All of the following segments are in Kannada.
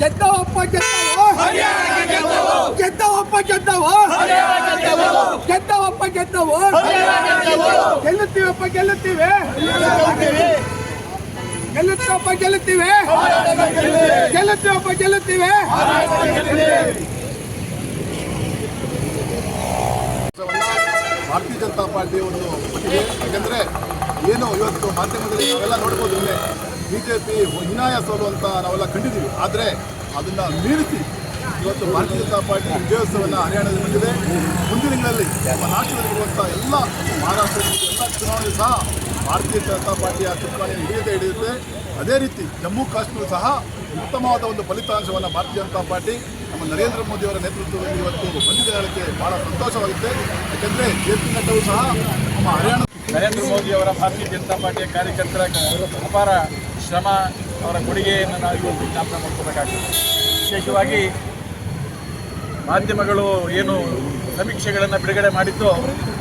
ಗೆದ್ದವಪ್ಪ ಗೆದ್ದವು. ಒಪ್ಪ ಗೆದ್ದವು ಗೆದ್ದವಪ್ಪ ಗೆದ್ದವು. ಗೆಲ್ಲುತ್ತೀವಪ್ಪ, ಗೆಲ್ಲುತ್ತೀವಿ. ಗೆಲ್ಲುತ್ತಪ್ಪ ಗೆಲ್ಲುತ್ತೀವಿ. ಗೆಲ್ಲುತ್ತೀವಪ್ಪ, ಗೆಲ್ಲುತ್ತೀವಿ. ಭಾರತೀಯ ಜನತಾ ಪಾರ್ಟಿ ಒಂದು ಯಾಕೆಂದರೆ ಏನು ಇವತ್ತು ಮಾಧ್ಯಮದಲ್ಲಿ ನಾವೆಲ್ಲ ನೋಡ್ಬೋದು ಇಲ್ಲೇ ಬಿ ಜೆ ಪಿ ಹೀನಾಯ ಸೋಲು ಅಂತ ನಾವೆಲ್ಲ ಕಂಡಿದ್ದೀವಿ. ಆದರೆ ಅದನ್ನು ಮೀರಿಸಿ ಇವತ್ತು ಭಾರತೀಯ ಜನತಾ ಪಾರ್ಟಿ ವಿಜಯೋತ್ಸವನ ಹರಿಯಾಣದಲ್ಲಿ ಬಂದಿದೆ ಮುಂದಿನ ದಿನಗಳಲ್ಲಿ ನಮ್ಮ ರಾಷ್ಟ್ರದಲ್ಲಿರುವಂಥ ಎಲ್ಲ ಮಹಾರಾಷ್ಟ್ರದಲ್ಲಿ ಎಲ್ಲ ಚುನಾವಣೆ ಸಹ ಭಾರತೀಯ ಜನತಾ ಪಾರ್ಟಿಯ ಚುನಾವಣೆ ಹಿಡಿಯದೇ ಹಿಡಿಯುತ್ತೆ. ಅದೇ ರೀತಿ ಜಮ್ಮು ಕಾಶ್ಮೀರ ಸಹ ಉತ್ತಮವಾದ ಒಂದು ಫಲಿತಾಂಶವನ್ನು ಭಾರತೀಯ ಜನತಾ ಪಾರ್ಟಿ ನಮ್ಮ ನರೇಂದ್ರ ಮೋದಿ ಅವರ ನೇತೃತ್ವದಲ್ಲಿ ಇವತ್ತು ಬಂದಿದೆ ಹೇಳಕ್ಕೆ ಬಹಳ ಸಂತೋಷವಾಗುತ್ತೆ. ಯಾಕೆಂದರೆ ಜೆ ಪಿ ನಡ್ಡಾವು ಸಹ ನಮ್ಮ ಹರಿಯಾಣ ನರೇಂದ್ರ ಮೋದಿ ಅವರ ಭಾರತೀಯ ಜನತಾ ಪಾರ್ಟಿಯ ಕಾರ್ಯಕರ್ತರ ಅಪಾರ ಶ್ರಮ ಅವರ ಕೊಡುಗೆಯನ್ನು ನಾವು ಇವತ್ತು ಜ್ಞಾಪನ ಮಾಡ್ಕೋಬೇಕಾಗ್ತದೆ ವಿಶೇಷವಾಗಿ ಮಾಧ್ಯಮಗಳು ಏನು ಸಮೀಕ್ಷೆಗಳನ್ನು ಬಿಡುಗಡೆ ಮಾಡಿದ್ದು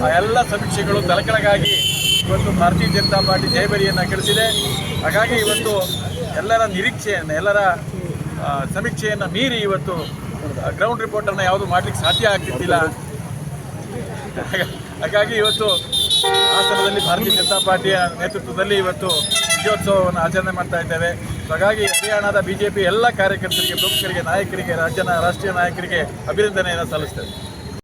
ಆ ಎಲ್ಲ ಸಮೀಕ್ಷೆಗಳು ತಲೆಕಳಗಾಗಿ ಇವತ್ತು ಭಾರತೀಯ ಜನತಾ ಪಾರ್ಟಿ ಜಯಬರಿಯನ್ನು ಕೆಡಿಸಿದೆ ಹಾಗಾಗಿ ಇವತ್ತು ಎಲ್ಲರ ನಿರೀಕ್ಷೆಯನ್ನು, ಎಲ್ಲರ ಸಮೀಕ್ಷೆಯನ್ನು ಮೀರಿ ಇವತ್ತು ಗ್ರೌಂಡ್ ರಿಪೋರ್ಟನ್ನು ಯಾವುದು ಮಾಡಲಿಕ್ಕೆ ಸಾಧ್ಯ ಆಗ್ತಿದ್ದಿಲ್ಲ ಹಾಗಾಗಿ ಇವತ್ತು ಹಾಸನದಲ್ಲಿ ಭಾರತೀಯ ಜನತಾ ಪಾರ್ಟಿಯ ನೇತೃತ್ವದಲ್ಲಿ ಇವತ್ತು ವಿಜಯೋತ್ಸವವನ್ನು ಆಚರಣೆ ಮಾಡ್ತಾ ಇದ್ದೇವೆ. ಹಾಗಾಗಿ ಹರಿಯಾಣದ ಬಿಜೆಪಿ ಎಲ್ಲ ಕಾರ್ಯಕರ್ತರಿಗೆ, ಪ್ರಮುಖರಿಗೆ, ನಾಯಕರಿಗೆ, ರಾಜ್ಯನ ರಾಷ್ಟ್ರೀಯ ನಾಯಕರಿಗೆ ಅಭಿನಂದನೆಯನ್ನು ಸಲ್ಲಿಸ್ತೇವೆ.